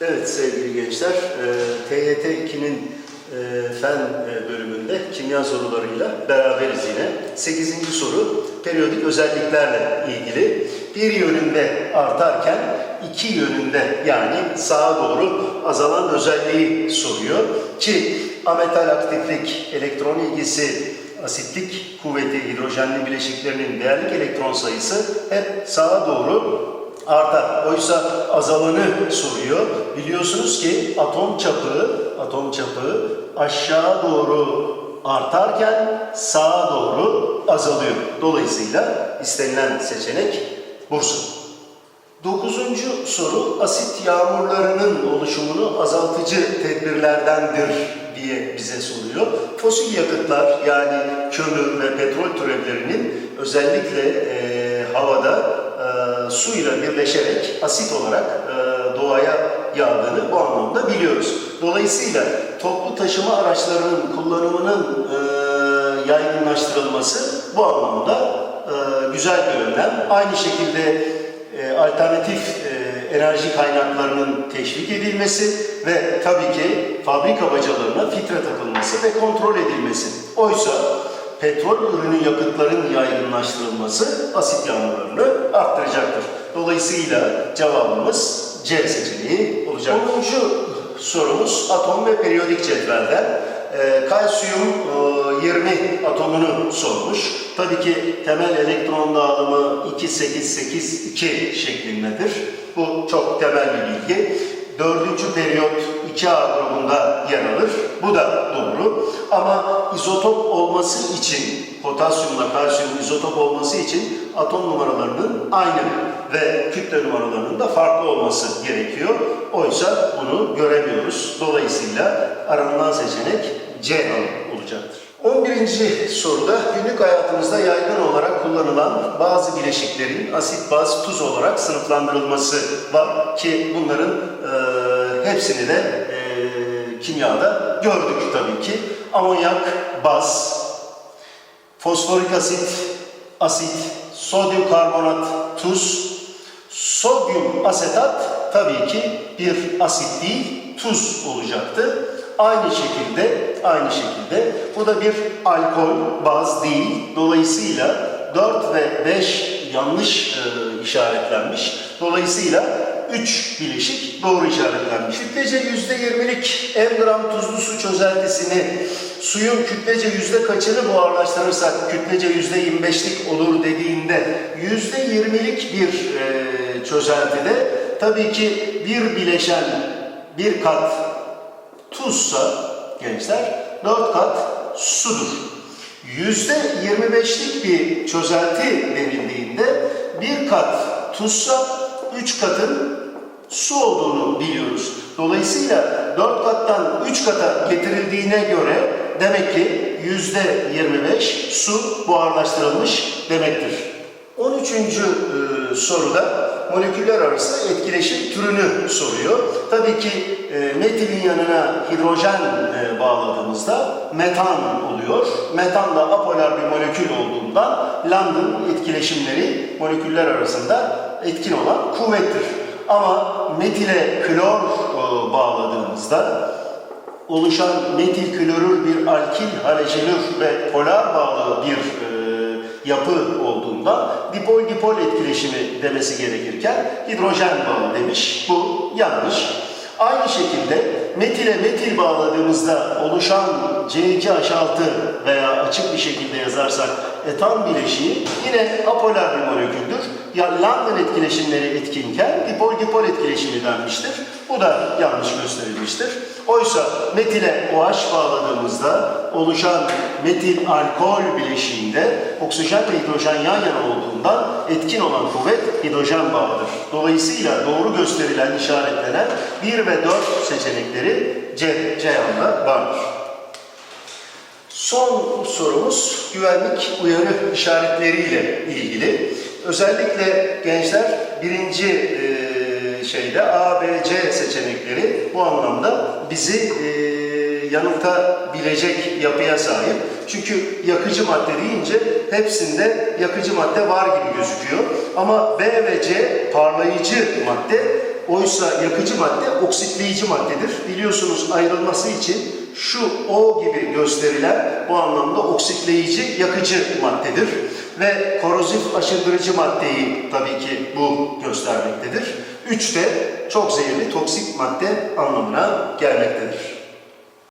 Evet sevgili gençler, e, TYT 2'nin e, fen e, bölümünde kimya sorularıyla beraberiz yine. 8. soru periyodik özelliklerle ilgili. Bir yönünde artarken iki yönünde yani sağa doğru azalan özelliği soruyor. Ki ametal aktiflik, elektron ilgisi, asitlik kuvveti hidrojenli bileşiklerinin değerlik elektron sayısı hep sağa doğru artar. Oysa azalanı soruyor. Biliyorsunuz ki atom çapı, atom çapı aşağı doğru artarken sağa doğru azalıyor. Dolayısıyla istenilen seçenek Bursa. Dokuzuncu soru asit yağmurlarının oluşumunu azaltıcı tedbirlerdendir diye bize soruyor. Fosil yakıtlar yani kömür ve petrol türevlerinin özellikle eee, havada suyla birleşerek asit olarak eee, doğaya yağdığını bu anlamda biliyoruz. Dolayısıyla toplu taşıma araçlarının kullanımının eee, yaygınlaştırılması bu anlamda eee, güzel bir önlem. Aynı şekilde e, alternatif e, enerji kaynaklarının teşvik edilmesi ve tabii ki fabrika bacalarına filtre takılması ve kontrol edilmesi. Oysa petrol ürünü yakıtların yaygınlaştırılması asit yağmurlarını arttıracaktır. Dolayısıyla cevabımız C seçeneği olacak. 10. sorumuz atom ve periyodik cetvelden. E, kalsiyum e, 20 atomunu sormuş. Tabii ki temel elektron dağılımı 2-8-8-2 şeklindedir. Bu çok temel bir bilgi. Dördüncü periyot 2A grubunda yer alır. Bu da doğru. Ama izotop olması için, potasyumla kalsiyum izotop olması için atom numaralarının aynı ve kütle numaralarının da farklı olması gerekiyor. Oysa bunu göremiyoruz. Dolayısıyla aranılan seçenek C olacaktır. 11. soruda günlük hayatımızda yaygın olarak kullanılan bazı bileşiklerin asit, baz, tuz olarak sınıflandırılması var ki bunların e, hepsini de kimyada gördük tabii ki. Amonyak, baz, fosforik asit, asit, sodyum karbonat, tuz, sodyum asetat tabii ki bir asit değil, tuz olacaktı. Aynı şekilde, aynı şekilde bu da bir alkol, baz değil. Dolayısıyla 4 ve 5 yanlış e, işaretlenmiş. Dolayısıyla 3 bileşik doğru işaretlenmiş. Kütlece %20'lik en gram tuzlu su çözeltisini suyun kütlece yüzde kaçını buharlaştırırsak kütlece yüzde 25'lik olur dediğinde yüzde 20'lik bir e, çözeltide tabii ki bir bileşen bir kat tuzsa gençler 4 kat sudur. Yüzde 25'lik bir çözelti denildiğinde bir kat tuzsa 3 katın su olduğunu biliyoruz. Dolayısıyla 4 kattan 3 kata getirildiğine göre demek ki yüzde 25 su buharlaştırılmış demektir. 13. e, soruda moleküller arası etkileşim türünü soruyor. Tabii ki e, metilin yanına hidrojen e, bağladığımızda metan oluyor. Metan da apolar bir molekül olduğundan London etkileşimleri moleküller arasında etkin olan kuvvettir. Ama metile klor e, bağladığımızda oluşan metil klorür bir alkil halojenür ve polar bağlı bir e, yapı olduğunda dipol dipol etkileşimi demesi gerekirken hidrojen bağı demiş. Bu yanlış. Aynı şekilde metile metil bağladığımızda oluşan C2H6 veya açık bir şekilde yazarsak etan bileşiği yine apolar bir moleküldür. Ya London etkileşimleri etkinken dipol dipol etkileşimi denmiştir. Bu da yanlış gösterilmiştir. Oysa metile OH bağladığımızda oluşan metil alkol bileşiğinde oksijen ve hidrojen yan yana olduğundan etkin olan kuvvet hidrojen bağıdır. Dolayısıyla doğru gösterilen, işaretlenen 1 ve 4 seçenekleri C, C yanında vardır. Son sorumuz güvenlik uyarı işaretleriyle ilgili. Özellikle gençler birinci e, şeyde A, B, C seçenekleri bu anlamda bizi e, yanıltabilecek yapıya sahip. Çünkü yakıcı madde deyince hepsinde yakıcı madde var gibi gözüküyor. Ama B ve C parlayıcı madde Oysa yakıcı madde oksitleyici maddedir. Biliyorsunuz ayrılması için şu O gibi gösterilen bu anlamda oksitleyici, yakıcı maddedir. Ve korozif aşındırıcı maddeyi tabii ki bu göstermektedir. Üç de çok zehirli, toksik madde anlamına gelmektedir.